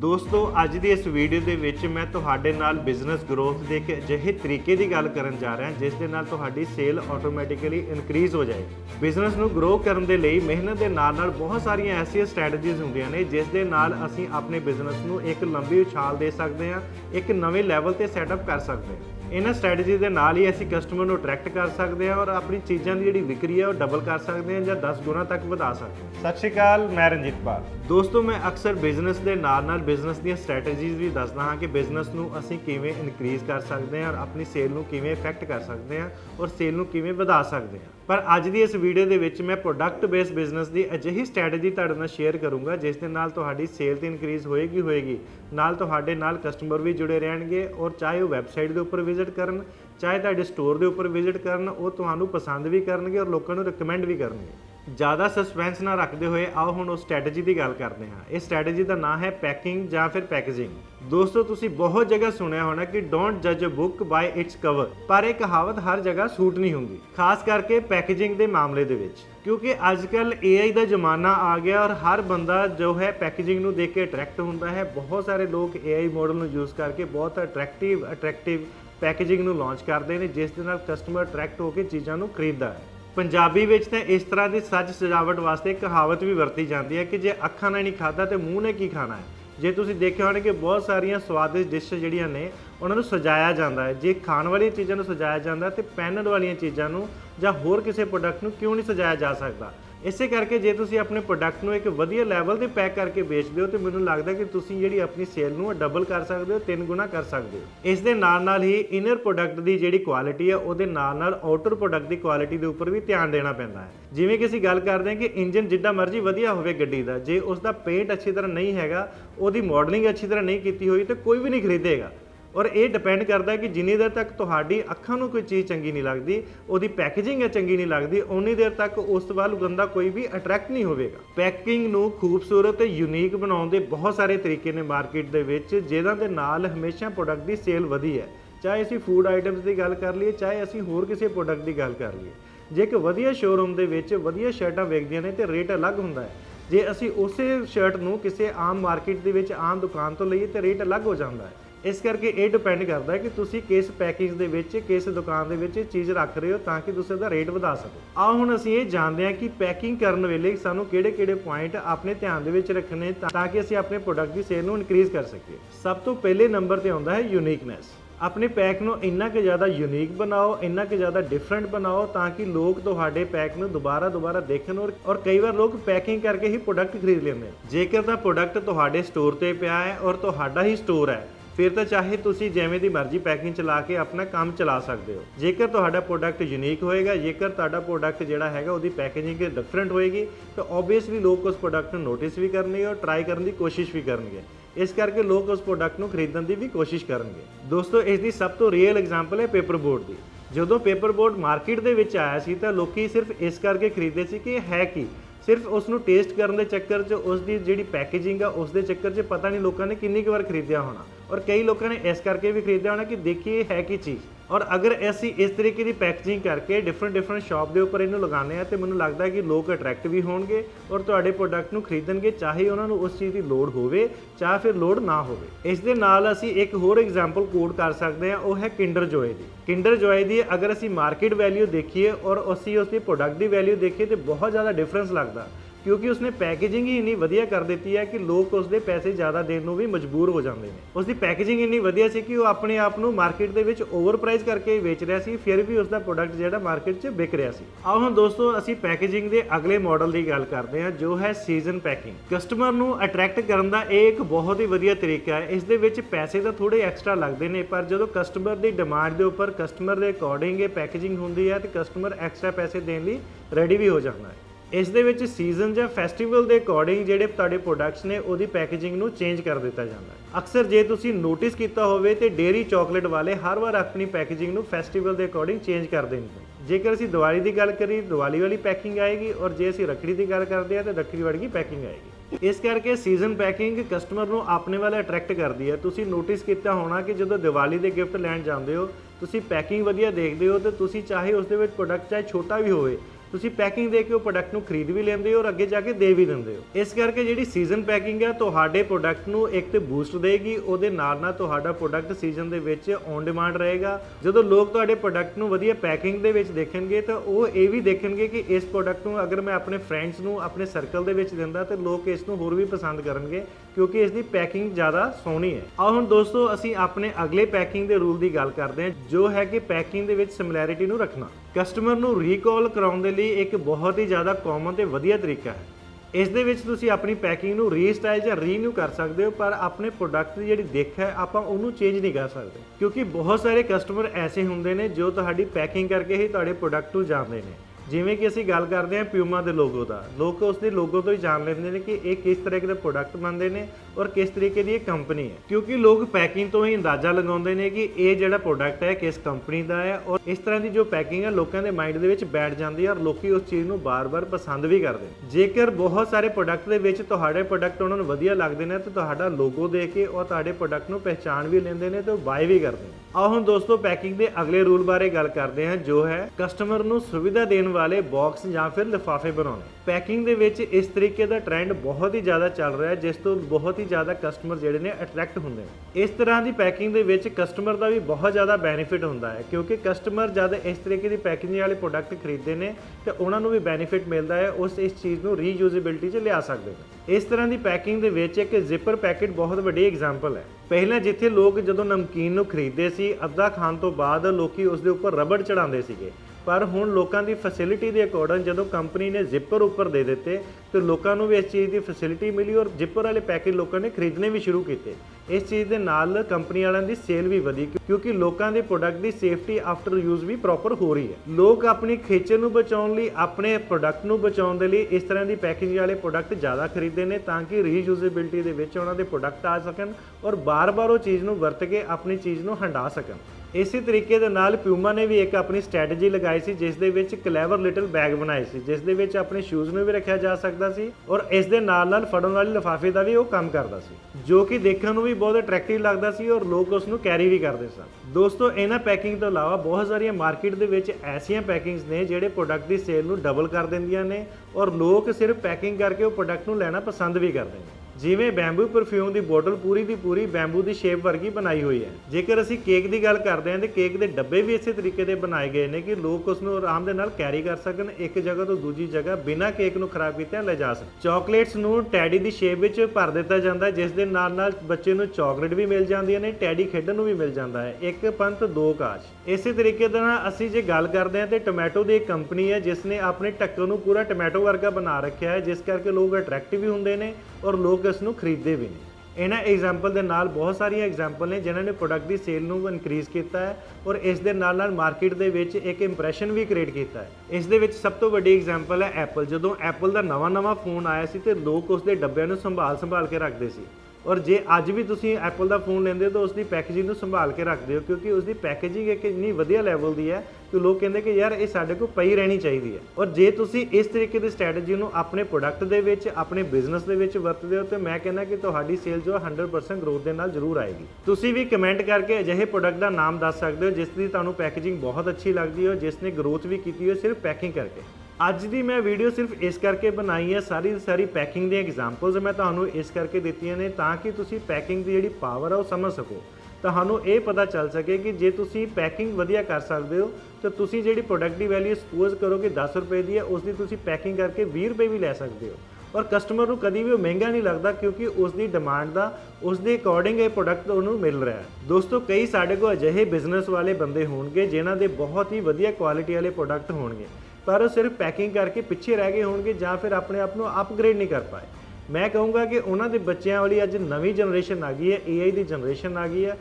ਦੋਸਤੋ, ਅੱਜ ਦੀ ਇਸ ਵੀਡੀਓ ਦੇ ਵਿੱਚ ਮੈਂ ਤੁਹਾਡੇ ਨਾਲ ਬਿਜ਼ਨਸ ਗਰੋਥ ਦੇ ਇੱਕ ਅਜਿਹੇ ਤਰੀਕੇ ਦੀ ਗੱਲ ਕਰਨ ਜਾ ਰਿਹਾ, ਜਿਸ ਦੇ ਨਾਲ ਤੁਹਾਡੀ ਸੇਲ ਆਟੋਮੈਟਿਕਲੀ ਇਨਕਰੀਜ਼ ਹੋ ਜਾਏਗੀ ਬਿਜ਼ਨਸ ਨੂੰ ਗਰੋ ਕਰਨ ਦੇ ਲਈ ਮਿਹਨਤ ਦੇ ਨਾਲ ਨਾਲ ਬਹੁਤ ਸਾਰੀਆਂ ਐਸੀਆਂ ਸਟ੍ਰੈਟਜੀਜ਼ ਹੁੰਦੀਆਂ ਨੇ, ਜਿਸ ਦੇ ਨਾਲ ਅਸੀਂ ਆਪਣੇ ਬਿਜ਼ਨਸ ਨੂੰ ਇੱਕ ਲੰਬੀ ਉਛਾਲ ਦੇ ਸਕਦੇ ਹਾਂ, ਇੱਕ ਨਵੇਂ ਲੈਵਲ ਤੇ ਸੈਟਅਪ ਕਰ ਸਕਦੇ ਹਾਂ। ਇਹਨਾਂ ਸਟ੍ਰੈਟਜੀ ਦੇ ਨਾਲ ਹੀ ਅਸੀਂ ਕਸਟਮਰ ਨੂੰ ਅਟਰੈਕਟ ਕਰ ਸਕਦੇ ਹਾਂ ਔਰ ਆਪਣੀ ਚੀਜ਼ਾਂ ਦੀ ਜਿਹੜੀ ਵਿਕਰੀ ਹੈ ਉਹ ਡਬਲ ਕਰ ਸਕਦੇ ਹਾਂ ਜਾਂ 10 ਗੁਣਾ ਤੱਕ ਵਧਾ ਸਕਦੇ ਹਾਂ। ਸਤਿ ਸ਼੍ਰੀ ਅਕਾਲ ਮੈਂ ਰਣਜੀਤ ਪਾਲ ਦੋਸਤੋ ਮੈਂ ਅਕਸਰ ਬਿਜ਼ਨਸ ਦੇ ਨਾਲ ਨਾਲ ਬਿਜ਼ਨਸ ਦੀਆਂ ਸਟ੍ਰੈਟਜੀਜ਼ ਵੀ ਦੱਸਦਾ ਹਾਂ ਕਿ ਬਿਜ਼ਨਸ ਨੂੰ ਅਸੀਂ ਕਿਵੇਂ ਇਨਕਰੀਜ਼ ਕਰ ਸਕਦੇ ਹਾਂ ਔਰ ਆਪਣੀ ਸੇਲ ਨੂੰ ਕਿਵੇਂ ਇਫੈਕਟ ਕਰ ਸਕਦੇ ਹਾਂ ਔਰ ਸੇਲ ਨੂੰ ਕਿਵੇਂ ਵਧਾ ਸਕਦੇ ਹਾਂ। ਪਰ ਅੱਜ ਦੀ ਇਸ ਵੀਡੀਓ ਦੇ ਵਿੱਚ ਮੈਂ ਪ੍ਰੋਡਕਟ ਬੇਸਡ ਬਿਜ਼ਨਸ ਦੀ ਅਜਿਹੀ ਸਟ੍ਰੈਟਜੀ ਤੁਹਾਡੇ ਨਾਲ ਸ਼ੇਅਰ ਕਰੂੰਗਾ ਜਿਸ ਦੇ ਨਾਲ ਤੁਹਾਡੀ ਸੇਲ ਤੇ ਇਨਕਰੀਜ਼ ਹੋਏਗੀ ਹੋਏਗੀ। ਨਾਲ ਤੁਹਾਡੇ ਨਾਲ ਕਸਟਮਰ ਵੀ ਜੁੜੇ ਰਹਿਣਗੇ ਔਰ ਚਾਹੇ ਉਹ ਵੈਬਸਾਈਟ ਦੇ ਉੱਪਰ ਵਿਜ਼ਿਟ ਕਰਨ, ਚਾਹੇ ਤੁਹਾਡੇ ਸਟੋਰ ਦੇ ਉੱਪਰ ਵਿਜ਼ਿਟ ਕਰਨ, ਉਹ ਤੁਹਾਨੂੰ ਪਸੰਦ ਵੀ ਕਰਨਗੇ ਔਰ ਲੋਕਾਂ ਨੂੰ ਰეკਮੈਂਡ ਵੀ ਕਰਨਗੇ। ਜ਼ਿਆਦਾ ਸਸਪੈਂਸ ਨਾ ਰੱਖਦੇ ਹੋਏ, ਆਓ ਹੁਣ ਉਸ ਸਟ੍ਰੈਟਜੀ ਦੀ ਗੱਲ ਕਰਦੇ ਹਾਂ। ਇਸ ਸਟ੍ਰੈਟਜੀ ਦਾ ਨਾਮ ਹੈ ਪੈਕਿੰਗ ਜਾਂ ਫਿਰ ਪੈਕੇਜਿੰਗ ਦੋਸਤੋ, ਤੁਸੀਂ ਬਹੁਤ ਜਗ੍ਹਾ ਸੁਣਿਆ ਹੋਣਾ ਕਿ ਡੋਂਟ ਜੱਜ a book by its cover ਪਰ ਇਹ ਕਹਾਵਤ ਹਰ ਜਗ੍ਹਾ ਸੂਟ ਨਹੀਂ ਹੁੰਦੀ, ਖਾਸ ਕਰਕੇ ਪੈਕੇਜਿੰਗ ਦੇ ਮਾਮਲੇ ਦੇ ਵਿੱਚ। ਕਿਉਂਕਿ ਅੱਜ ਕੱਲ AI ਦਾ ਜ਼ਮਾਨਾ ਆ ਗਿਆ ਔਰ ਹਰ ਬੰਦਾ ਜੋ ਹੈ ਪੈਕੇਜਿੰਗ ਨੂੰ ਦੇਖ ਕੇ ਅਟਰੈਕਟ ਹੁੰਦਾ ਹੈ। ਬਹੁਤ ਸਾਰੇ ਲੋਕ AI ਮਾਡਲ ਨੂੰ ਯੂਜ਼ ਕਰਕੇ ਬਹੁਤ ਅਟਰੈਕਟਿਵ ਅਟਰੈਕਟਿਵ ਪੈਕੇਜਿੰਗ ਨੂੰ ਲਾਂਚ ਕਰਦੇ ਨੇ, ਜਿਸ ਦੇ ਨਾਲ ਕਸਟਮਰ ਅਟਰੈਕਟ ਹੋ ਕੇ ਚੀਜ਼ਾਂ ਨੂੰ ਖਰੀਦਦਾ ਹੈ। ਪੰਜਾਬੀ ਵਿੱਚ ਤਾਂ ਇਸ ਤਰ੍ਹਾਂ ਦੀ ਸੱਜ ਸਜਾਵਟ ਵਾਸਤੇ ਕਹਾਵਤ ਵੀ ਵਰਤੀ ਜਾਂਦੀ ਹੈ ਕਿ ਜੇ ਅੱਖਾਂ ਨੇ ਨਹੀਂ ਖਾਦਾ ਤੇ ਮੂੰਹ ਨੇ ਕੀ ਖਾਣਾ ਹੈ? ਜੇ ਤੁਸੀਂ ਦੇਖਿਆ ਹੋਣਾ ਕਿ ਬਹੁਤ ਸਾਰੀਆਂ ਸਵਾਦਿਸ਼ਟ ਡਿਸ਼ ਜਿਹੜੀਆਂ ਨੇ, ਉਹਨਾਂ ਨੂੰ ਸਜਾਇਆ ਜਾਂਦਾ ਹੈ। ਜੇ ਖਾਣ ਵਾਲੀਆਂ ਚੀਜ਼ਾਂ ਨੂੰ ਸਜਾਇਆ ਜਾਂਦਾ ਤੇ ਪਹਿਨਣ ਵਾਲੀਆਂ ਚੀਜ਼ਾਂ ਨੂੰ ਜਾਂ ਹੋਰ ਕਿਸੇ ਪ੍ਰੋਡਕਟ ਨੂੰ ਕਿਉਂ ਨਹੀਂ ਸਜਾਇਆ ਜਾ ਸਕਦਾ? ਇਸੇ ਕਰਕੇ ਜੇ ਤੁਸੀਂ ਆਪਣੇ ਪ੍ਰੋਡਕਟ ਨੂੰ ਇੱਕ ਵਧੀਆ ਲੈਵਲ ਤੇ ਪੈਕ ਕਰਕੇ ਵੇਚਦੇ ਹੋ ਤੇ ਮੈਨੂੰ ਲੱਗਦਾ ਕਿ ਤੁਸੀਂ ਜਿਹੜੀ ਆਪਣੀ ਸੇਲ ਨੂੰ ਡਬਲ ਕਰ ਸਕਦੇ ਹੋ, ਤਿੰਨ ਗੁਣਾ ਕਰ ਸਕਦੇ ਹੋ। ਇਸ ਦੇ ਨਾਲ ਨਾਲ ਹੀ ਇਨਰ ਪ੍ਰੋਡਕਟ ਦੀ ਜਿਹੜੀ ਕੁਆਲਿਟੀ ਹੈ ਉਹਦੇ ਨਾਲ ਨਾਲ ਆਊਟਰ ਪ੍ਰੋਡਕਟ ਦੀ ਕੁਆਲਿਟੀ ਦੇ ਉੱਪਰ ਵੀ ਧਿਆਨ ਦੇਣਾ ਪੈਂਦਾ ਹੈ। ਜਿਵੇਂ ਕਿ ਅਸੀਂ ਗੱਲ ਕਰਦੇ ਹਾਂ ਕਿ ਇੰਜਨ ਜਿੱਦਾਂ ਮਰਜ਼ੀ ਵਧੀਆ ਹੋਵੇ ਗੱਡੀ ਦਾ, ਜੇ ਉਸ ਦਾ ਪੇਂਟ ਅੱਛੀ ਤਰ੍ਹਾਂ ਨਹੀਂ ਹੈਗਾ, ਉਹਦੀ ਮਾਡਲਿੰਗ ਅੱਛੀ ਤਰ੍ਹਾਂ ਨਹੀਂ ਕੀਤੀ ਹੋਈ, ਤੇ ਕੋਈ ਵੀ ਨਹੀਂ ਖਰੀਦੇਗਾ। ਔਰ ਇਹ ਡਿਪੈਂਡ ਕਰਦਾ ਕਿ ਜਿੰਨੀ ਦੇਰ ਤੱਕ ਤੁਹਾਡੀ ਅੱਖਾਂ ਨੂੰ ਕੋਈ ਚੀਜ਼ ਚੰਗੀ ਨਹੀਂ ਲੱਗਦੀ, ਉਹਦੀ ਪੈਕੇਜਿੰਗ ਹੈ ਚੰਗੀ ਨਹੀਂ ਲੱਗਦੀ ਉਨੀ ਦੇਰ ਤੱਕ ਉਸ ਵੱਲ ਬੰਦਾ ਕੋਈ ਵੀ ਅਟਰੈਕਟ ਨਹੀਂ ਹੋਵੇਗਾ। ਪੈਕਿੰਗ ਨੂੰ ਖੂਬਸੂਰਤ ਤੇ ਯੂਨੀਕ ਬਣਾਉਣ ਦੇ ਬਹੁਤ ਸਾਰੇ ਤਰੀਕੇ ਨੇ ਮਾਰਕੀਟ ਦੇ ਵਿੱਚ, ਜਿਹਨਾਂ ਦੇ ਨਾਲ ਹਮੇਸ਼ਾ ਪ੍ਰੋਡਕਟ ਦੀ ਸੇਲ ਵਧੀ ਹੈ। ਚਾਹੇ ਅਸੀਂ ਫੂਡ ਆਈਟਮਸ ਦੀ ਗੱਲ ਕਰ ਲਈਏ, ਚਾਹੇ ਅਸੀਂ ਹੋਰ ਕਿਸੇ ਪ੍ਰੋਡਕਟ ਦੀ ਗੱਲ ਕਰ ਲਈਏ। ਜੇ ਇੱਕ ਵਧੀਆ ਸ਼ੋਰੂਮ ਦੇ ਵਿੱਚ ਵਧੀਆ ਸ਼ਰਟਾਂ ਵੇਚਦੀਆਂ ਨੇ ਤੇ ਰੇਟ ਅਲੱਗ ਹੁੰਦਾ ਹੈ। ਜੇ ਅਸੀਂ ਉਸੇ ਸ਼ਰਟ ਨੂੰ ਕਿਸੇ ਆਮ ਮਾਰਕੀਟ ਦੇ ਵਿੱਚ, ਆਮ ਦੁਕਾਨ ਤੋਂ ਲਈਏ ਤੇ ਰੇਟ ਅਲੱਗ ਹੋ ਜਾਂਦਾ ਹੈ। ਇਸ ਕਰਕੇ ਇਹ ਡਿਪੈਂਡ ਕਰਦਾ ਹੈ ਕਿ ਤੁਸੀਂ ਕਿਸ ਪੈਕੇਜ ਦੇ ਵਿੱਚ, ਕਿਸ ਦੁਕਾਨ ਦੇ ਵਿੱਚ ਚੀਜ਼ ਰੱਖ ਰਹੇ ਹੋ ਤਾਂ ਕਿ ਤੁਸੀਂ ਉਹਦਾ ਰੇਟ ਵਧਾ ਸਕੋ। ਆਓ ਹੁਣ ਅਸੀਂ ਇਹ ਜਾਣਦੇ ਹਾਂ ਕਿ ਪੈਕਿੰਗ ਕਰਨ ਵੇਲੇ ਸਾਨੂੰ ਕਿਹੜੇ-ਕਿਹੜੇ ਪੁਆਇੰਟ ਆਪਣੇ ਧਿਆਨ ਦੇ ਵਿੱਚ ਰੱਖਣੇ ਤਾਂ ਕਿ ਅਸੀਂ ਆਪਣੇ ਪ੍ਰੋਡਕਟ ਦੀ ਸੇਲ ਨੂੰ ਇਨਕਰੀਜ਼ ਕਰ ਸਕੀਏ। ਸਭ ਤੋਂ ਪਹਿਲੇ ਨੰਬਰ ਤੇ ਆਉਂਦਾ ਹੈ ਯੂਨੀਕਨੈਸ ਆਪਣੇ ਪੈਕ ਨੂੰ ਇੰਨਾ ਕਿ ਜ਼ਿਆਦਾ ਯੂਨੀਕ ਬਣਾਓ, ਇੰਨਾ ਕਿ ਜ਼ਿਆਦਾ ਡਿਫਰੈਂਟ ਬਣਾਓ ਤਾਂ ਕਿ ਲੋਕ ਤੁਹਾਡੇ ਪੈਕ ਨੂੰ ਦੁਬਾਰਾ ਦੁਬਾਰਾ ਦੇਖਣ ਔਰ ਔਰ ਕਈ ਵਾਰ ਲੋਕ ਪੈਕਿੰਗ ਕਰਕੇ ਹੀ ਪ੍ਰੋਡਕਟ ਖਰੀਦ ਲੈਂਦੇ ਜੇਕਰ ਤਾਂ ਪ੍ਰੋਡਕਟ ਤੁਹਾਡੇ ਸਟੋਰ ਤੇ ਪਿਆ ਹੈ ਔਰ ਤੁਹਾਡਾ ਹੀ ਸਟੋਰ ਹੈ ਫਿਰ ਤਾਂ ਚਾਹੇ ਤੁਸੀਂ ਜਿਵੇਂ ਦੀ ਮਰਜ਼ੀ ਪੈਕਿੰਗ ਚਲਾ ਕੇ ਆਪਣਾ ਕੰਮ ਚਲਾ ਸਕਦੇ ਹੋ। ਜੇਕਰ ਤੁਹਾਡਾ ਪ੍ਰੋਡਕਟ ਯੂਨੀਕ ਹੋਏਗਾ, ਜੇਕਰ ਤੁਹਾਡਾ ਪ੍ਰੋਡਕਟ ਜਿਹੜਾ ਹੈਗਾ ਉਹਦੀ ਪੈਕੇਜਿੰਗ ਡਿਫਰੈਂਟ ਹੋਏਗੀ, ਤਾਂ ਆਬਵੀਅਸਲੀ ਲੋਕ ਉਸ ਪ੍ਰੋਡਕਟ ਨੂੰ ਨੋਟਿਸ ਵੀ ਕਰਨਗੇ ਔਰ ਟਰਾਈ ਕਰਨ ਦੀ ਕੋਸ਼ਿਸ਼ ਵੀ ਕਰਨਗੇ। ਇਸ ਕਰਕੇ ਲੋਕ ਉਸ ਪ੍ਰੋਡਕਟ ਨੂੰ ਖਰੀਦਣ ਦੀ ਵੀ ਕੋਸ਼ਿਸ਼ ਕਰਨਗੇ। ਦੋਸਤੋ, ਇਸ ਦੀ ਸਭ ਤੋਂ ਰੀਅਲ ਐਗਜ਼ਾਮਪਲ ਹੈ ਪੇਪਰ ਬੋਰਡ ਦੀ। ਜਦੋਂ ਪੇਪਰ ਬੋਰਡ ਮਾਰਕੀਟ ਦੇ ਵਿੱਚ ਆਇਆ ਸੀ ਤਾਂ ਲੋਕੀ ਸਿਰਫ ਇਸ ਕਰਕੇ ਖਰੀਦੇ ਸੀ ਕਿ ਇਹ ਹੈ ਕੀ? ਸਿਰਫ ਉਸ ਨੂੰ ਟੇਸਟ ਕਰਨ ਦੇ ਚੱਕਰ 'ਚ ਉਸ ਦੀ ਜਿਹੜੀ ਪੈਕੇਜਿੰਗ ਆ ਉਸ ਦੇ ਚੱਕਰ 'ਚ ਪਤਾ ਨਹੀਂ ਲੋਕਾਂ ਨੇ ਕਿੰਨੀ ਕੁ ਵਾਰ ਖਰੀਦਿਆ ਹੋਣਾ। ਔਰ ਕਈ ਲੋਕਾਂ ਨੇ ਇਸ ਕਰਕੇ ਵੀ ਖਰੀਦਿਆ ਹੋਣਾ ਕਿ ਦੇਖੀਏ ਹੈ ਕੀ ਚੀਜ਼। ਔਰ ਅਗਰ ਅਸੀਂ ਇਸ ਤਰੀਕੇ ਦੀ ਪੈਕੇਜਿੰਗ ਕਰਕੇ ਡਿਫਰੈਂਟ ਡਿਫਰੈਂਟ ਸ਼ਾਪ ਦੇ ਉੱਪਰ ਇਹਨੂੰ ਲਗਾਉਂਦੇ ਆ ਤੇ ਮੈਨੂੰ ਲੱਗਦਾ ਹੈ ਕਿ ਲੋਕ ਅਟਰੈਕਟ ਵੀ ਹੋਣਗੇ ਔਰ ਤੁਹਾਡੇ ਪ੍ਰੋਡਕਟ ਨੂੰ ਖਰੀਦਣਗੇ, ਚਾਹੇ ਉਹਨਾਂ ਨੂੰ ਉਸ ਚੀਜ਼ ਦੀ ਲੋੜ ਹੋਵੇ, ਚਾਹੇ ਫਿਰ ਲੋੜ ਨਾ ਹੋਵੇ। ਇਸ ਦੇ ਨਾਲ ਅਸੀਂ ਇੱਕ ਹੋਰ ਐਗਜ਼ਾਮਪਲ ਕੋਡ ਕਰ ਸਕਦੇ ਹਾਂ, ਉਹ ਹੈ ਕਿੰਡਰ ਜੋਏ ਦੀ। ਕਿੰਡਰ ਜੋਏ ਦੀ ਅਗਰ ਅਸੀਂ ਮਾਰਕੀਟ ਵੈਲਿਊ ਦੇਖੀਏ ਔਰ ਅਸੀਂ ਉਸ ਦੀ ਪ੍ਰੋਡਕਟ ਦੀ ਵੈਲਿਊ ਦੇਖੀਏ, ਤੇ ਬਹੁਤ ਜ਼ਿਆਦਾ ਡਿਫਰੈਂਸ ਲੱਗਦਾ। ਕਿਉਂਕਿ ਉਸਨੇ ਪੈਕੇਜਿੰਗ ਹੀ ਇੰਨੀ ਵਧੀਆ ਕਰ ਦਿੱਤੀ ਹੈ ਕਿ ਲੋਕ ਉਸਦੇ ਪੈਸੇ ਜ਼ਿਆਦਾ ਦੇਣ ਨੂੰ ਵੀ ਮਜਬੂਰ ਹੋ ਜਾਂਦੇ ਨੇ। ਉਸਦੀ ਪੈਕੇਜਿੰਗ ਇੰਨੀ ਵਧੀਆ ਸੀ ਕਿ ਉਹ ਆਪਣੇ ਆਪ ਨੂੰ ਮਾਰਕੀਟ ਦੇ ਵਿੱਚ ਓਵਰ ਪ੍ਰਾਈਸ ਕਰਕੇ ਵੇਚ ਰਿਹਾ ਸੀ, ਫਿਰ ਵੀ ਉਸਦਾ ਪ੍ਰੋਡਕਟ ਜਿਹੜਾ ਮਾਰਕੀਟ 'ਚ ਵਿਕ ਰਿਹਾ ਸੀ। ਆਓ ਹੁਣ ਦੋਸਤੋ, ਅਸੀਂ ਪੈਕੇਜਿੰਗ ਦੇ ਅਗਲੇ ਮਾਡਲ ਦੀ ਗੱਲ ਕਰਦੇ ਹਾਂ, ਜੋ ਹੈ ਸੀਜ਼ਨ ਪੈਕਿੰਗ ਕਸਟਮਰ ਨੂੰ ਅਟਰੈਕਟ ਕਰਨ ਦਾ ਇਹ ਇੱਕ ਬਹੁਤ ਹੀ ਵਧੀਆ ਤਰੀਕਾ ਹੈ। ਇਸ ਦੇ ਵਿੱਚ ਪੈਸੇ ਤਾਂ ਥੋੜੇ ਐਕਸਟਰਾ ਲੱਗਦੇ ਨੇ, ਪਰ ਜਦੋਂ ਕਸਟਮਰ ਦੀ ਡਿਮਾਂਡ ਦੇ ਉੱਪਰ ਕਸਟਮਰ ਦੇ ਅਕੋਰਡਿੰਗ ਇਹ ਪੈਕੇਜਿੰਗ ਹੁੰਦੀ ਹੈ, ਤੇ ਕਸਟਮਰ ਐਕਸਟਰਾ ਪੈਸੇ ਦੇਣ ਲਈ ਰੈਡੀ ਵੀ ਹੋ ਜਾਂਦਾ ਹੈ। ਇਸ ਦੇ ਵਿੱਚ ਸੀਜ਼ਨ ਜਾਂ ਫੈਸਟੀਵਲ ਦੇ ਅਕੋਰਡਿੰਗ ਜਿਹੜੇ ਤੁਹਾਡੇ ਪ੍ਰੋਡਕਟਸ ਨੇ, ਉਹਦੀ ਪੈਕੇਜਿੰਗ ਨੂੰ ਚੇਂਜ ਕਰ ਦਿੱਤਾ ਜਾਂਦਾ ਹੈ। ਅਕਸਰ ਜੇ ਤੁਸੀਂ ਨੋਟਿਸ ਕੀਤਾ ਹੋਵੇ ਤੇ ਡੇਰੀ ਚਾਕਲੇਟ ਵਾਲੇ ਹਰ ਵਾਰ ਆਪਣੀ ਪੈਕੇਜਿੰਗ ਨੂੰ ਫੈਸਟੀਵਲ ਦੇ ਅਕੋਰਡਿੰਗ ਚੇਂਜ ਕਰ ਦਿੰਦੇ ਨੇ ਜੇਕਰ ਅਸੀਂ ਦੀਵਾਲੀ ਦੀ ਗੱਲ ਕਰੀਏ, ਦੀਵਾਲੀ ਵਾਲੀ ਪੈਕਿੰਗ ਆਏਗੀ ਔਰ ਜੇ ਅਸੀਂ ਰੱਖੜੀ ਦੀ ਗੱਲ ਕਰਦੇ ਹਾਂ, ਤਾਂ ਰੱਖੜੀ ਵਰਗੀ ਪੈਕਿੰਗ ਆਏਗੀ। ਇਸ ਕਰਕੇ ਸੀਜ਼ਨ ਪੈਕਿੰਗ ਕਸਟਮਰ ਨੂੰ ਆਪਣੇ ਵੱਲ ਅਟਰੈਕਟ ਕਰਦੀ ਹੈ। ਤੁਸੀਂ ਨੋਟਿਸ ਕੀਤਾ ਹੋਣਾ ਕਿ ਜਦੋਂ ਦੀਵਾਲੀ ਦੇ ਗਿਫਟ ਲੈਣ ਜਾਂਦੇ ਹੋ, ਤੁਸੀਂ ਪੈਕਿੰਗ ਵਧੀਆ ਦੇਖਦੇ ਹੋ ਤੇ ਤੁਸੀਂ ਚਾਹੇ ਉਸ ਦੇ ਵਿੱਚ ਪ੍ਰੋਡਕਟ ਚਾਹੇ ਛੋਟਾ ਵੀ ਹੋਵੇ ਤੁਸੀਂ ਪੈਕਿੰਗ ਦੇ ਕੇ ਉਹ ਪ੍ਰੋਡਕਟ ਨੂੰ ਖਰੀਦ ਵੀ ਲੈਂਦੇ ਹੋ ਔਰ ਅੱਗੇ ਜਾ ਕੇ ਦੇ ਵੀ ਦਿੰਦੇ ਹੋ। ਇਸ ਕਰਕੇ ਜਿਹੜੀ ਸੀਜ਼ਨ ਪੈਕਿੰਗ ਹੈ ਤੁਹਾਡੇ ਪ੍ਰੋਡਕਟ ਨੂੰ ਇੱਕ ਤੇ ਬੂਸਟ ਦੇਗੀ, ਉਹਦੇ ਨਾਲ ਨਾਲ ਤੁਹਾਡਾ ਪ੍ਰੋਡਕਟ ਸੀਜ਼ਨ ਦੇ ਵਿੱਚ ਔਨ ਡਿਮਾਂਡ ਰਹੇਗਾ। ਜਦੋਂ ਲੋਕ ਤੁਹਾਡੇ ਪ੍ਰੋਡਕਟ ਨੂੰ ਵਧੀਆ ਪੈਕਿੰਗ ਦੇ ਵਿੱਚ ਦੇਖਣਗੇ, ਤਾਂ ਉਹ ਇਹ ਵੀ ਦੇਖਣਗੇ ਕਿ ਇਸ ਪ੍ਰੋਡਕਟ ਨੂੰ ਅਗਰ ਮੈਂ ਆਪਣੇ ਫਰੈਂਡਸ ਨੂੰ ਆਪਣੇ ਸਰਕਲ ਦੇ ਵਿੱਚ ਦਿੰਦਾ, ਤੇ ਲੋਕ ਇਸ ਨੂੰ ਹੋਰ ਵੀ ਪਸੰਦ ਕਰਨਗੇ, ਕਿਉਂਕਿ ਇਸ ਦੀ ਪੈਕਿੰਗ ਜ਼ਿਆਦਾ ਸੋਹਣੀ ਹੈ। ਆਓ ਹੁਣ ਦੋਸਤੋ, ਅਸੀਂ ਆਪਣੇ ਅਗਲੇ ਪੈਕਿੰਗ ਦੇ ਰੂਲ ਦੀ ਗੱਲ ਕਰਦੇ ਹਾਂ, ਜੋ ਹੈ ਕਿ ਪੈਕਿੰਗ ਦੇ ਵਿੱਚ ਸਿਮਿਲੈਰਿਟੀ ਨੂੰ ਰੱਖਣਾ। ਕਸਟਮਰ ਨੂੰ ਰੀਕਾਲ ਕਰਾਉਣ ਦੇ ਲਈ ਇੱਕ ਬਹੁਤ ਹੀ ਜ਼ਿਆਦਾ ਕਾਮਨ ਤੇ ਵਧੀਆ ਤਰੀਕਾ ਹੈ। ਇਸ ਦੇ ਵਿੱਚ ਤੁਸੀਂ ਆਪਣੀ ਪੈਕਿੰਗ ਨੂੰ ਰੀਸਟਾਈਲ ਜਾਂ ਰੀਨਿਊ ਕਰ ਸਕਦੇ ਹੋ, ਪਰ ਆਪਣੇ ਪ੍ਰੋਡਕਟ ਦੀ ਜਿਹੜੀ ਦਿੱਖ ਹੈ, ਆਪਾਂ ਉਹਨੂੰ ਚੇਂਜ ਨਹੀਂ ਕਰ ਸਕਦੇ। ਕਿਉਂਕਿ ਬਹੁਤ ਸਾਰੇ ਕਸਟਮਰ ਐਸੇ ਹੁੰਦੇ ਨੇ ਜੋ ਤੁਹਾਡੀ ਪੈਕਿੰਗ ਕਰਕੇ ਹੀ ਤੁਹਾਡੇ ਪ੍ਰੋਡਕਟ ਨੂੰ ਜਾਣਦੇ ਨੇ। ਜਿਵੇਂ ਕਿ ਅਸੀਂ ਗੱਲ ਕਰਦੇ ਹਾਂ ਪਿਊਮਾ ਦੇ ਲੋਗੋ ਦਾ। ਲੋਕ ਉਸ ਦੇ ਲੋਗੋ ਤੋਂ ਹੀ ਜਾਣ ਲੈਂਦੇ ਨੇ ਕਿ ਇਹ ਕਿਸ ਤਰ੍ਹਾਂ ਦੇ ਪ੍ਰੋਡਕਟ ਬਣਦੇ ਨੇ ਔਰ ਕਿਸ ਤਰੀਕੇ ਦੀ ਇਹ ਕੰਪਨੀ ਹੈ? ਕਿਉਂਕਿ ਲੋਕ ਪੈਕਿੰਗ ਤੋਂ ਹੀ ਅੰਦਾਜ਼ਾ ਲਗਾਉਂਦੇ ਨੇ ਕਿ ਇਹ ਜਿਹੜਾ ਪ੍ਰੋਡਕਟ ਹੈ, ਕਿਸ ਕੰਪਨੀ ਦਾ ਹੈ ਔਰ ਇਸ ਤਰ੍ਹਾਂ ਦੀ ਜੋ ਪੈਕਿੰਗ ਹੈ, ਲੋਕਾਂ ਦੇ ਮਾਈਂਡ ਦੇ ਵਿੱਚ ਬੈਠ ਜਾਂਦੀ ਹੈ ਔਰ ਲੋਕੀ ਉਸ ਚੀਜ਼ ਨੂੰ ਬਾਰ-ਬਾਰ ਪਸੰਦ ਵੀ ਕਰਦੇ ਜੇਕਰ ਬਹੁਤ ਸਾਰੇ ਪ੍ਰੋਡਕਟ ਦੇ ਵਿੱਚ ਤੁਹਾਡੇ ਪ੍ਰੋਡਕਟ ਉਹਨਾਂ ਨੂੰ ਵਧੀਆ ਲੱਗਦੇ ਨੇ, ਤੇ ਤੁਹਾਡਾ ਲੋਗੋ ਦੇਖ ਕੇ ਔਰ ਤੁਹਾਡੇ ਪ੍ਰੋਡਕਟ ਨੂੰ ਪਹਿਚਾਣ ਵੀ ਲੈਂਦੇ ਨੇ ਤੇ ਉਹ ਬਾਏ ਵੀ ਕਰਦੇ ਨੇ। ਆਓ ਹੁਣ ਦੋਸਤੋ ਪੈਕਿੰਗ ਦੇ ਅਗਲੇ ਰੂਲ ਬਾਰੇ ਗੱਲ ਕਰਦੇ ਹਾਂ, ਜੋ ਹੈ ਕਸਟਮਰ ਨੂੰ ਸੁਵਿਧਾ ਦੇਣ ਵਾਲੇ ਬਾਕਸ ਜਾਂ ਫਿਰ ਲਿਫਾਫੇ ਬਣਾਉਣੇ। ਪੈਕਿੰਗ ਦੇ ਵਿੱਚ ਇਸ ਤਰੀਕੇ ਦਾ ਟ੍ਰੈਂਡ ਬਹੁਤ ਹੀ ਜ਼ਿਆਦਾ ਚੱਲ ਰਿਹਾ ਹੈ, ਜਿਸ ਤੋਂ ਬਹੁਤ ਹੀ ਜ਼ਿਆਦਾ ਕਸਟਮਰ ਜਿਹੜੇ ਨੇ ਅਟਰੈਕਟ ਹੁੰਦੇ ਨੇ। ਇਸ ਤਰ੍ਹਾਂ ਦੀ ਪੈਕਿੰਗ ਦੇ ਵਿੱਚ ਕਸਟਮਰ ਦਾ ਵੀ ਬਹੁਤ ਜ਼ਿਆਦਾ ਬੈਨੀਫਿਟ ਹੁੰਦਾ ਹੈ, ਕਿਉਂਕਿ ਕਸਟਮਰ ਜਦ ਇਸ ਤਰੀਕੇ ਦੀ ਪੈਕਿੰਗ ਵਾਲੇ ਪ੍ਰੋਡਕਟ ਖਰੀਦਦੇ ਨੇ, ਤੇ ਉਹਨਾਂ ਨੂੰ ਵੀ ਬੈਨੀਫਿਟ ਮਿਲਦਾ ਹੈ, ਉਸ, ਇਸ ਚੀਜ਼ ਨੂੰ ਰੀਯੂਜ਼ੇਬਿਲਟੀ 'ਚ ਲਿਆ ਸਕਦੇ ਨੇ। ਇਸ ਤਰ੍ਹਾਂ ਦੀ ਪੈਕਿੰਗ ਦੇ ਵਿੱਚ ਇੱਕ ਜ਼ਿਪਰ ਪੈਕੇਟ ਬਹੁਤ ਵੱਡੀ ਐਗਜ਼ਾਮਪਲ ਹੈ। ਪਹਿਲਾਂ ਜਿੱਥੇ ਲੋਕ ਜਦੋਂ ਨਮਕੀਨ ਨੂੰ ਖਰੀਦਦੇ ਸੀ, ਅੱਧਾ ਖਾਣ ਤੋਂ ਬਾਅਦ ਲੋਕੀ ਉਸ ਦੇ ਉੱਪਰ ਰਬੜ ਚੜਾਉਂਦੇ ਸੀਗੇ। ਪਰ ਹੁਣ ਲੋਕਾਂ ਦੀ ਫੈਸਿਲਿਟੀ ਦੇ ਅਕੋਰਡਿੰਗ ਜਦੋਂ ਕੰਪਨੀ ਨੇ ਜ਼ਿਪਰ ਉੱਪਰ ਦੇ ਦਿੱਤੇ, ਤੇ ਲੋਕਾਂ ਨੂੰ ਵੀ ਇਸ ਚੀਜ਼ ਦੀ ਫੈਸਿਲਿਟੀ ਮਿਲੀ ਔਰ ਜ਼ਿਪਰ ਵਾਲੇ ਪੈਕੇਜ ਲੋਕਾਂ ਨੇ ਖਰੀਦਣੇ ਵੀ ਸ਼ੁਰੂ ਕੀਤੇ। ਇਸ ਚੀਜ਼ ਦੇ ਨਾਲ ਕੰਪਨੀ ਵਾਲਿਆਂ ਦੀ ਸੇਲ ਵੀ ਵਧੀ ਕਿਉਂਕਿ ਲੋਕਾਂ ਦੇ ਪ੍ਰੋਡਕਟ ਦੀ ਸੇਫਟੀ ਆਫਟਰ ਯੂਜ਼ ਵੀ ਪ੍ਰੋਪਰ ਹੋ ਰਹੀ ਹੈ। ਲੋਕ ਆਪਣੀ ਖੇਚਲ ਨੂੰ ਬਚਾਉਣ ਲਈ, ਆਪਣੇ ਪ੍ਰੋਡਕਟ ਨੂੰ ਬਚਾਉਣ ਦੇ ਲਈ ਇਸ ਤਰ੍ਹਾਂ ਦੀ ਪੈਕੇਜ ਵਾਲੇ ਪ੍ਰੋਡਕਟ ਜ਼ਿਆਦਾ ਖਰੀਦਦੇ ਨੇ ਤਾਂ ਕਿ ਰੀਯੂਜ਼ੇਬਿਲਟੀ ਦੇ ਵਿੱਚ ਉਹਨਾਂ ਦੇ ਪ੍ਰੋਡਕਟ ਆ ਸਕਣ ਔਰ ਬਾਰ-ਬਾਰ ਉਹ ਚੀਜ਼ ਨੂੰ ਵਰਤ ਕੇ ਆਪਣੀ ਚੀਜ਼ ਨੂੰ ਹੰਡਾ ਸਕਣ। ਇਸੇ ਤਰੀਕੇ ਦੇ ਨਾਲ ਪਿਊਮਾ ਨੇ ਵੀ ਇੱਕ ਆਪਣੀ ਸਟ੍ਰੈਟਜੀ ਲਗਾਈ ਸੀ, ਜਿਸ ਦੇ ਵਿੱਚ ਕਲੇਵਰ ਲਿਟਲ ਬੈਗ ਬਣਾਏ ਸੀ, ਜਿਸ ਦੇ ਵਿੱਚ ਆਪਣੇ ਸ਼ੂਜ਼ ਨੂੰ ਵੀ ਰੱਖਿਆ ਜਾ ਸਕਦਾ ਸੀ ਔਰ ਇਸ ਦੇ ਨਾਲ ਨਾਲ ਫੜਨ ਵਾਲੀ ਲਿਫਾਫੇ ਦਾ ਵੀ ਉਹ ਕੰਮ ਕਰਦਾ ਸੀ, ਜੋ ਕਿ ਦੇਖਣ ਨੂੰ ਵੀ ਬਹੁਤ ਅਟਰੈਕਟਿਵ ਲੱਗਦਾ ਸੀ ਔਰ ਲੋਕ ਉਸ ਨੂੰ ਕੈਰੀ ਵੀ ਕਰਦੇ ਸਨ। ਦੋਸਤੋ, ਇਹਨਾਂ ਪੈਕਿੰਗ ਤੋਂ ਇਲਾਵਾ ਬਹੁਤ ਸਾਰੀਆਂ ਮਾਰਕੀਟ ਦੇ ਵਿੱਚ ਐਸੀਆਂ ਪੈਕਿੰਗਸ ਨੇ ਜਿਹੜੇ ਪ੍ਰੋਡਕਟ ਦੀ ਸੇਲ ਨੂੰ ਡਬਲ ਕਰ ਦਿੰਦੀਆਂ ਨੇ ਔਰ ਲੋਕ ਸਿਰਫ ਪੈਕਿੰਗ ਕਰਕੇ ਉਹ ਪ੍ਰੋਡਕਟ ਨੂੰ ਲੈਣਾ ਪਸੰਦ ਵੀ ਕਰਦੇ ਨੇ। ਜਿਵੇਂ ਬੈਂਬੂ ਪਰਫਿਊਮ ਦੀ ਬੋਟਲ ਪੂਰੀ ਦੀ ਪੂਰੀ ਬੈਂਬੂ ਦੀ ਸ਼ੇਪ ਵਰਗੀ ਬਣਾਈ ਹੋਈ ਹੈ। ਜੇਕਰ ਅਸੀਂ ਕੇਕ ਦੀ ਗੱਲ ਕਰਦੇ ਹਾਂ, ਤੇ ਕੇਕ ਦੇ ਡੱਬੇ ਵੀ ਇਸੇ ਤਰੀਕੇ ਦੇ ਬਣਾਏ ਗਏ ਨੇ ਕਿ ਲੋਕ ਉਸ ਨੂੰ ਆਰਾਮ ਦੇ ਨਾਲ ਕੈਰੀ ਕਰ ਸਕਣ, ਇੱਕ ਜਗ੍ਹਾ ਤੋਂ ਦੂਜੀ ਜਗ੍ਹਾ ਬਿਨਾਂ ਕੇਕ ਨੂੰ ਖਰਾਬ ਕੀਤੇ ਲੈ ਜਾ ਸਕਣ। ਚਾਕਲੇਟਸ ਨੂੰ ਟੈਡੀ ਦੀ ਸ਼ੇਪ ਵਿੱਚ ਭਰ ਦਿੱਤਾ ਜਾਂਦਾ ਜਿਸ ਦੇ ਨਾਲ ਨਾਲ ਬੱਚੇ ਨੂੰ ਚਾਕਲੇਟ ਵੀ ਮਿਲ ਜਾਂਦੀਆਂ ਨੇ ਟੈਡੀ ਖੇਡਣ ਨੂੰ ਵੀ ਮਿਲ ਜਾਂਦਾ ਹੈ। ਇੱਕ ਪੰਥ, ਦੋ ਕਾਸ਼। ਇਸੇ ਤਰੀਕੇ ਦੇ ਨਾਲ ਅਸੀਂ ਜੇ ਗੱਲ ਕਰਦੇ ਹਾਂ, ਤੇ ਟੋਮੈਟੋ ਦੀ ਇੱਕ ਕੰਪਨੀ ਹੈ ਜਿਸ ਨੇ ਆਪਣੇ ਢੱਕਣ ਨੂੰ ਪੂਰਾ ਟੋਮੈਟੋ ਵਰਗਾ ਬਣਾ ਰੱਖਿਆ ਹੈ, ਜਿਸ ਕਰਕੇ ਲੋਕ ਅਟਰੈਕਟਿਵ ਵੀ ਹੁੰਦੇ ਨੇ ਔਰ ਲੋਕ ਇਸ ਨੂੰ ਖਰੀਦਦੇ ਵੀ ਨੇ। ਇਹਨਾਂ ਐਗਜ਼ਾਮਪਲ ਦੇ ਨਾਲ ਬਹੁਤ ਸਾਰੀਆਂ ਐਗਜ਼ਾਮਪਲ ਨੇ ਜਿਨ੍ਹਾਂ ਨੇ ਪ੍ਰੋਡਕਟ ਦੀ ਸੇਲ ਨੂੰ ਇਨਕਰੀਜ਼ ਕੀਤਾ ਹੈ ਔਰ ਇਸ ਦੇ ਨਾਲ ਨਾਲ ਮਾਰਕੀਟ ਦੇ ਵਿੱਚ ਇੱਕ ਇੰਪ੍ਰੈਸ਼ਨ ਵੀ ਕ੍ਰੀਏਟ ਕੀਤਾ ਹੈ। ਇਸ ਦੇ ਵਿੱਚ ਸਭ ਤੋਂ ਵੱਡੀ ਐਗਜ਼ਾਮਪਲ ਹੈ ਐਪਲ ਜਦੋਂ ਐਪਲ ਦਾ ਨਵਾਂ-ਨਵਾਂ ਫੋਨ ਆਇਆ ਸੀ ਤੇ ਲੋਕ ਉਸ ਦੇ ਡੱਬਿਆਂ ਨੂੰ ਸੰਭਾਲ ਸੰਭਾਲ ਕੇ ਰੱਖਦੇ ਸੀ। ਔਰ ਜੇ ਅੱਜ ਵੀ ਤੁਸੀਂ ਐਪਲ ਦਾ ਫੋਨ ਲੈਂਦੇ ਹੋ ਤਾਂ ਉਸ ਦੀ ਪੈਕੇਜਿੰਗ ਨੂੰ ਸੰਭਾਲ ਕੇ ਰੱਖਦੇ ਹੋ, ਕਿਉਂਕਿ ਉਸ ਦੀ ਪੈਕੇਜਿੰਗ ਇੱਕ ਇੰਨੀ ਵਧੀਆ ਲੈਵਲ ਦੀ ਹੈ ਕਿ ਲੋਕ ਕਹਿੰਦੇ ਕਿ ਯਾਰ ਇਹ ਸਾਡੇ ਕੋਲ ਪਈ ਰਹਿਣੀ ਚਾਹੀਦੀ ਹੈ। ਔਰ ਜੇ ਤੁਸੀਂ ਇਸ ਤਰੀਕੇ ਦੀ ਸਟ੍ਰੈਟਜੀ ਨੂੰ ਆਪਣੇ ਪ੍ਰੋਡਕਟ ਦੇ ਵਿੱਚ, ਆਪਣੇ ਬਿਜ਼ਨਸ ਦੇ ਵਿੱਚ ਵਰਤਦੇ ਹੋ, ਤੇ ਮੈਂ ਕਹਿੰਦਾ ਕਿ ਤੁਹਾਡੀ ਸੇਲ ਜੋ ਹੈ 100% ਗਰੋਥ ਦੇ ਨਾਲ ਜ਼ਰੂਰ ਆਏਗੀ। ਤੁਸੀਂ ਵੀ ਕਮੈਂਟ ਕਰਕੇ ਅਜਿਹੇ ਪ੍ਰੋਡਕਟ ਦਾ ਨਾਮ ਦੱਸ ਸਕਦੇ ਹੋ, ਜਿਸ ਦੀ ਤੁਹਾਨੂੰ ਪੈਕੇਜਿੰਗ ਬਹੁਤ ਅੱਛੀ ਲੱਗਦੀ ਹੋ, ਜਿਸ ਨੇ ਗਰੋਥ ਵੀ ਕੀਤੀ ਹੋ, ਸਿਰਫ ਪੈਕਿੰਗ ਕਰਕੇ। ਅੱਜ ਦੀ ਮੈਂ ਵੀਡੀਓ ਸਿਰਫ ਇਸ ਕਰਕੇ ਬਣਾਈ ਹੈ, ਸਾਰੀ ਸਾਰੀ ਪੈਕਿੰਗ ਦੀਆਂ ਐਗਜ਼ਾਮਪਲਸ ਮੈਂ ਤੁਹਾਨੂੰ ਇਸ ਕਰਕੇ ਦਿੱਤੀਆਂ ਨੇ ਤਾਂ ਕਿ ਤੁਸੀਂ ਪੈਕਿੰਗ ਦੀ ਜਿਹੜੀ ਪਾਵਰ ਆ ਉਹ ਸਮਝ ਸਕੋ। ਤੁਹਾਨੂੰ ਇਹ ਪਤਾ ਚੱਲ ਸਕੇ ਕਿ ਜੇ ਤੁਸੀਂ ਪੈਕਿੰਗ ਵਧੀਆ ਕਰ ਸਕਦੇ ਹੋ, ਤਾਂ ਤੁਸੀਂ ਜਿਹੜੀ ਪ੍ਰੋਡਕਟ ਦੀ ਵੈਲਿਊ ਸਪੋਜ਼ ਕਰੋ ਕਿ 10 ਰੁਪਏ ਦੀ ਹੈ ਉਸ ਦੀ ਤੁਸੀਂ ਪੈਕਿੰਗ ਕਰਕੇ 20 ਰੁਪਏ ਵੀ ਲੈ ਸਕਦੇ ਹੋ। ਔਰ ਕਸਟਮਰ ਨੂੰ ਕਦੀ ਵੀ ਉਹ ਮਹਿੰਗਾ ਨਹੀਂ ਲੱਗਦਾ ਕਿਉਂਕਿ ਉਸ ਦੀ ਡਿਮਾਂਡ ਦਾ ਉਸ ਦੇ ਅਕੋਰਡਿੰਗ ਇਹ ਪ੍ਰੋਡਕਟ ਉਹਨੂੰ ਮਿਲ ਰਿਹਾ ਹੈ। ਦੋਸਤੋ, ਕਈ ਸਾਡੇ ਕੋਲ ਅਜਿਹੇ ਬਿਜ਼ਨਸ ਵਾਲੇ ਬੰਦੇ ਹੋਣਗੇ, ਜਿਨ੍ਹਾਂ ਦੇ ਬਹੁਤ ਹੀ ਵਧੀਆ ਕੁਆਲਿਟੀ ਵਾਲੇ ਪ੍ਰੋਡਕਟ ਹੋਣਗੇ। ਪਰ ਉਹ ਸਿਰਫ ਪੈਕਿੰਗ ਕਰਕੇ ਪਿੱਛੇ ਰਹਿ ਗਏ ਹੋਣਗੇ ਜਾਂ ਫਿਰ ਆਪਣੇ ਆਪ ਨੂੰ ਅਪਗ੍ਰੇਡ ਨਹੀਂ ਕਰ ਪਾਏ। ਮੈਂ ਕਹੂੰਗਾ ਕਿ ਉਹਨਾਂ ਦੇ ਬੱਚਿਆਂ ਵਾਲੀ ਅੱਜ ਨਵੀਂ ਜਨਰੇਸ਼ਨ ਆ ਗਈ ਹੈ AI ਦੀ ਜਨਰੇਸ਼ਨ ਆ ਗਈ ਹੈ।